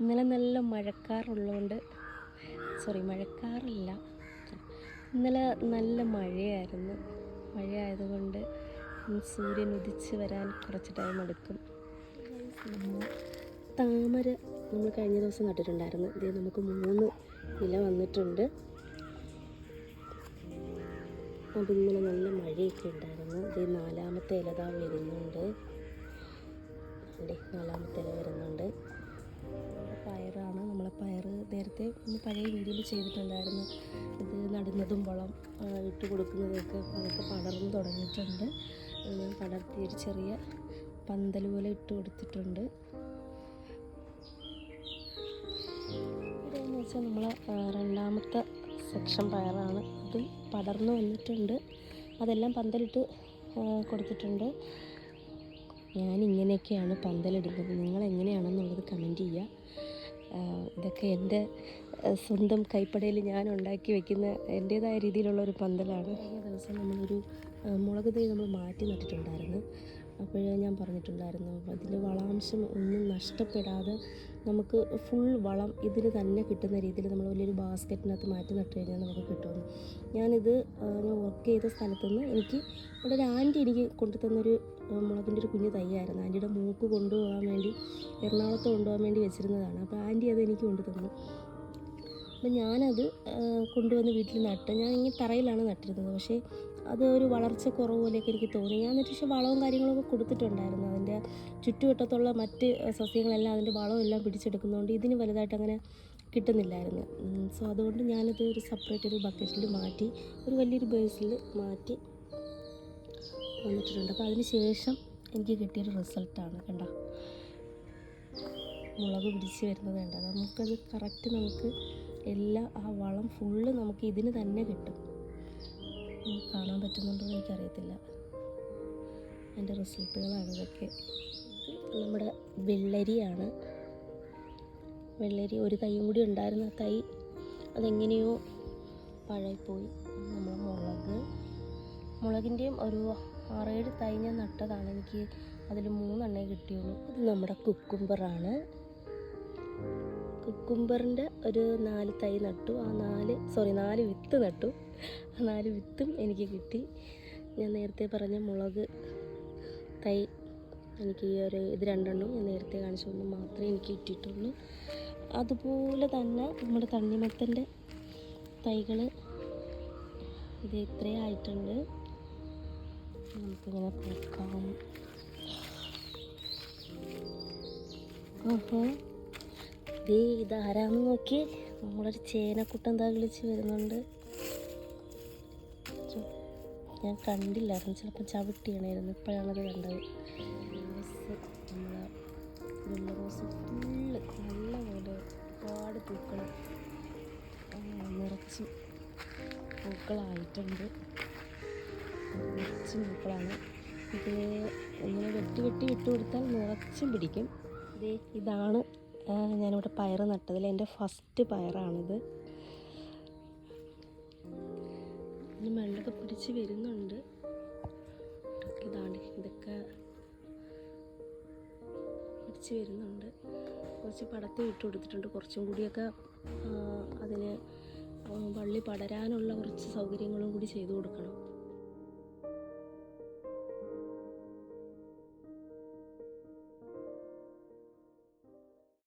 ഇന്നലെ നല്ല മഴക്കാറുള്ളതുകൊണ്ട് സോറി മഴക്കാറില്ല. ഇന്നലെ നല്ല മഴയായിരുന്നു. മഴയായതുകൊണ്ട് സൂര്യൻ ഉദിച്ച് വരാൻ കുറച്ച് ടൈം എടുക്കും. താമര നമ്മൾ കഴിഞ്ഞ ദിവസം നട്ടിട്ടുണ്ടായിരുന്നു. ഇത് നമുക്ക് മൂന്ന് ഇല വന്നിട്ടുണ്ട്. അപ്പം ഇന്നലെ നല്ല മഴയൊക്കെ ഉണ്ടായിരുന്നു. ഇത് നാലാമത്തെ ഇലതാ വരുന്നുണ്ട്. നാലാമത്തെ ഇല വരുന്നുണ്ട്. നേരത്തെ ഒന്ന് പഴയ വീഡിയോയിൽ ചെയ്തിട്ടുണ്ടായിരുന്നു. ഇത് നടുന്നതും വളം ഇട്ട് കൊടുക്കുന്നതൊക്കെ അതൊക്കെ പടർന്ന് തുടങ്ങിയിട്ടുണ്ട്. അത് പടർത്തി ഒരു ചെറിയ പന്തൽ പോലെ ഇട്ട് കൊടുത്തിട്ടുണ്ട്. ഇതെന്ന് വെച്ചാൽ നമ്മൾ രണ്ടാമത്തെ സെക്ഷൻ പയറാണ്. അതും പടർന്നു വന്നിട്ടുണ്ട്. അതെല്ലാം പന്തലിട്ട് കൊടുത്തിട്ടുണ്ട്. ഞാൻ ഇങ്ങനെയൊക്കെയാണ് പന്തലിടുന്നത് നിങ്ങൾ എങ്ങനെയാണെന്നുള്ളത് കമന്റ് ചെയ്യുക. ഇതൊക്കെ എന്റെ സ്വന്തം കൈപ്പടയിൽ ഞാൻ ഉണ്ടാക്കി വെക്കുന്ന എന്റേതായ രീതിയിലുള്ള ഒരു പന്തലാണ്. കഴിഞ്ഞ ദിവസം നമ്മളൊരു മുളക് തൈ നമ്മൾ മാറ്റി നട്ടിട്ടുണ്ടായിരുന്നു. അപ്പോഴേ ഞാൻ പറഞ്ഞിട്ടുണ്ടായിരുന്നു അതിൽ വളാംശം ഒന്നും നഷ്ടപ്പെടാതെ നമുക്ക് ഫുൾ വളം ഇതിന് തന്നെ കിട്ടുന്ന രീതിയിൽ നമ്മൾ വലിയൊരു ബാസ്ക്കറ്റിനകത്ത് മാറ്റി നട്ട് കഴിഞ്ഞാൽ നമുക്ക് കിട്ടുമെന്ന്. ഞാനിത് ഞാൻ വർക്ക് ചെയ്ത സ്ഥലത്തുനിന്ന് എനിക്ക് ഇവിടെ ഒരു ആന്റി എനിക്ക് കൊണ്ടുതന്നൊരു മുളകിന്റെ ഒരു കുഞ്ഞു തൈയായിരുന്നു. ആന്റിയുടെ മൂക്ക് കൊണ്ടുപോകാൻ വേണ്ടി എറണാകുളത്ത് കൊണ്ടുപോകാൻ വേണ്ടി വെച്ചിരുന്നതാണ്. അപ്പോൾ ആന്റി അത് എനിക്ക് കൊണ്ടുതന്നു അപ്പം ഞാനത് കൊണ്ടുവന്ന് വീട്ടിൽ നട്ട് ഞാൻ ഇങ്ങനെ തറയിലാണ് നട്ടിരുന്നത്. പക്ഷേ അത് ഒരു വളർച്ച കുറവ് പോലെയൊക്കെ എനിക്ക് തോന്നി. ഞാൻ എന്നിട്ട് പക്ഷേ വളവും കാര്യങ്ങളൊക്കെ കൊടുത്തിട്ടുണ്ടായിരുന്നു. അതിന്റെ ചുറ്റുവട്ടത്തുള്ള മറ്റ് സസ്യങ്ങളെല്ലാം അതിന്റെ വളവും എല്ലാം പിടിച്ചെടുക്കുന്നതുകൊണ്ട് ഇതിന് വലുതായിട്ട് അങ്ങനെ കിട്ടുന്നില്ലായിരുന്നു. സോ അതുകൊണ്ട് ഞാനത് ഒരു സെപ്പറേറ്റ് ഒരു ബക്കറ്റിൽ മാറ്റി ഒരു വലിയൊരു ബേസിൽ മാറ്റി വന്നിട്ടുണ്ട്. അപ്പോൾ അതിന് ശേഷം എനിക്ക് കിട്ടിയൊരു റിസൾട്ടാണ് കണ്ട? മുളക് പിടിച്ച് വരുന്നത് കണ്ട? നമുക്കത് കറക്റ്റ് നമുക്ക് എല്ലാ ആ വളം ഫുള്ള് നമുക്ക് ഇതിന് തന്നെ കിട്ടും. കാണാൻ പറ്റുന്നുണ്ടോ എന്ന് എനിക്കറിയത്തില്ല. അതിന്റെ റിസൾട്ടുകളാണ് ഇതൊക്കെ. നമ്മുടെ വെള്ളരിയാണ്. വെള്ളരി ഒരു തൈയും കൂടി ഉണ്ടായിരുന്ന തൈ. അതെങ്ങനെയോ പഴയപ്പോയി. നമ്മൾ മുളക്. മുളകിന്റെയും ഒരു ആറേഴ് തൈ ഞാൻ നട്ടതാണ്. എനിക്ക് അതിൽ മൂന്നെണ്ണേ കിട്ടിയുള്ളൂ. ഇത് നമ്മുടെ കുക്കുംബറാണ്. കുക്കുംബറിന്റെ ഒരു നാല് തൈ നട്ടു. ആ നാല് സോറി നാല് വിത്ത് നട്ടു. ആ നാല് വിത്തും എനിക്ക് കിട്ടി. ഞാൻ നേരത്തെ പറഞ്ഞ മുളക് തൈ എനിക്ക് ഈ ഒരു ഇത് രണ്ടെണ്ണം ഞാൻ നേരത്തെ കാണിച്ച ഒന്ന് മാത്രമേ എനിക്ക് കിട്ടിയിട്ടുള്ളൂ. അതുപോലെ തന്നെ നമ്മുടെ തണ്ണിമത്തന്റെ തൈകൾ ഇത് ഇത്രയും ആയിട്ടുണ്ട് നമുക്കിങ്ങനെ നോക്കാം. ആഹാ. ദേ ഇതാരാന്ന് നോക്കി. നമ്മളൊരു എന്താ വിളിച്ച് വരുന്നുണ്ട്. ഞാൻ കണ്ടില്ലായിരുന്നു. ചിലപ്പോൾ ചവിട്ടിയണായിരുന്നു. ഇപ്പോഴാണത് കണ്ടത്. റോസ് നമ്മളെ റോസ് ഫുള്ള് നല്ല പോലെ ഒരുപാട് പൂക്കൾ നിറച്ച് പൂക്കളായിട്ടുണ്ട്. നിറച്ചും പൂക്കളാണ്. ഇത് ഇങ്ങനെ വെട്ടി വെട്ടി വിട്ടു കൊടുത്താൽ നിറച്ചും പിടിക്കും. ഇതാണ് ഞാനിവിടെ പയർ നട്ടതിൽ എന്റെ ഫസ്റ്റ് പയറാണിത്. ഇനി മണ്ണൊക്കെ പിടിച്ച് വരുന്നുണ്ട്. ഇതാണ് ഇതൊക്കെ പിടിച്ച് വരുന്നുണ്ട്. കുറച്ച് പടത്തി ഇട്ട് കൊടുത്തിട്ടുണ്ട്. കുറച്ചും കൂടിയൊക്കെ അതിന് വള്ളി പടരാനുള്ള കുറച്ച് സൗകര്യങ്ങളും കൂടി ചെയ്തു കൊടുക്കണം.